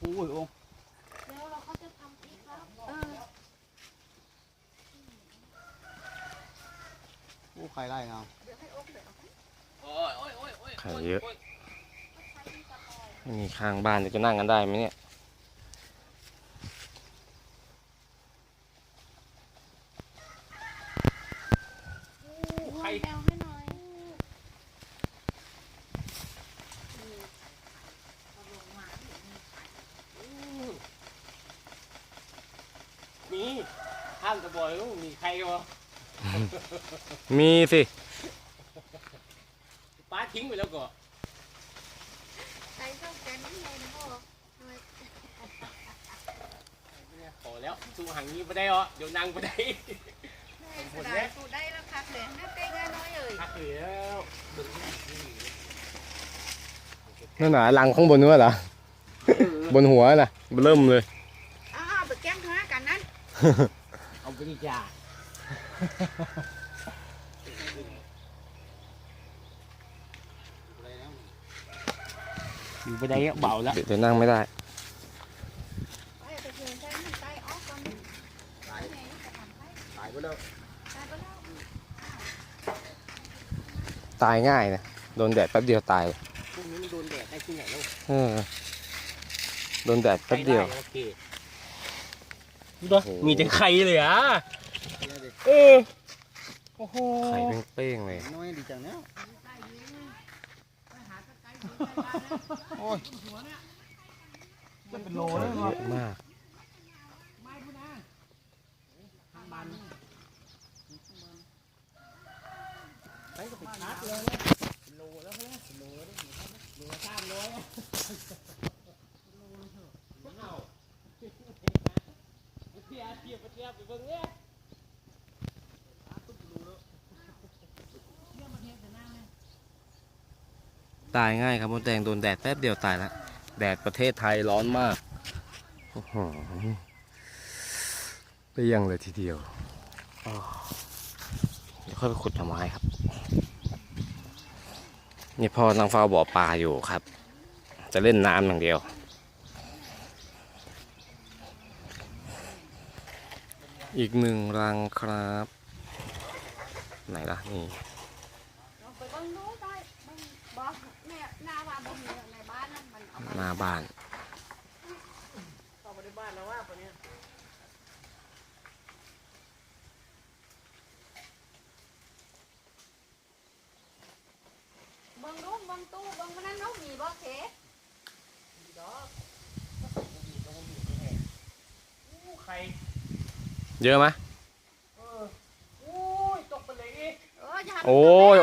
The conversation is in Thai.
โอ้ยโอ้เดี๋ยวเราเขาจะทำอีกแล้วเออโอ้ใครไล่เงาเดี๋ยวให้อกเดี๋ยวเอาให้โอ้ยโอ้ยโอ้ยโอ้ยไข่เยอะโใช้มีกระปอยไม่มีข้างบ้านจะนั่งกันได้ไหมเนี่ยไข่ แอลให้หน่อย มีห้ามจะบ่อยลูกมีใครวะมีสิป้าทิ้งไปแล้วก็ใส่เจ้าแกนนี่ไงนะพ่อทำไมขอแล้วสู้ห่างนี้ไม่ได้หรอเดี๋ยวนางไม่ได้แม่เสียดายกูได้แล้วครับเลยน่าเต้ง่ายน้อยเอ่ยพักเหลืแล้วดึงนั่นหนาลังข้างบนนู้นเหรอบนหัวน่ะเริ่มเลยอ้าวไปแกล้งท้ากันนั้น เอาไปดีจ้าอยู่ไปได้เบาแล้วเดี๋ยวจะนั่งไม่ได้ไปไปเชิญใช้มันไตออกก่อนตายไงจะทำให้ตายไปแล้วตายไปแล้วตายง่ายนะ โดนแดดแป๊บเดียวตายพวกนี้มันโดนแดดได้ที่ไหนแล้วเออโดนแดดแป๊บเดียวโอเค ดูดิมีแต่ไข่เลยอะเนี่ยดิเออโอ้โหไข่เป้งๆเลย น้อยดีจังเนี่ยโอ้ยจะเป็นโลไข่แล้วเยเนาะอะมาก ไปเบิ่งเนี่ยตายง่ายครับมดแดงโดนแดดแป๊บเดียวตายแล้วแดดประเทศไทยร้อนมากโอ้โหเปรี้ยงเลยทีเดียวอ้าวเดี๋ยวค่อยไปขุดหน่อไม้ครับ นี่พ่อนั่งเฝ้าบ่อปลาอยู่ครับ จะเล่นน้ำอย่างเดียว อีกหนึ่งรังครับ ไหนล่ะนี่ลองไปเบิ่งดูได้เบิ่งบอกแม่หน้าบ้านบ่มีในบ้านนั่นมันเอาหน้าบ้านเข้ามาในบ้านแล้วว่าปะเนี่ยเบิ่งดูเบิ่งตู้เบิ่งมันนั่นเนาะมีบ่เขไข่ เยอะไหมเอออู้ยตกไปเลยอีกเอออย่าให้มันโอ้ย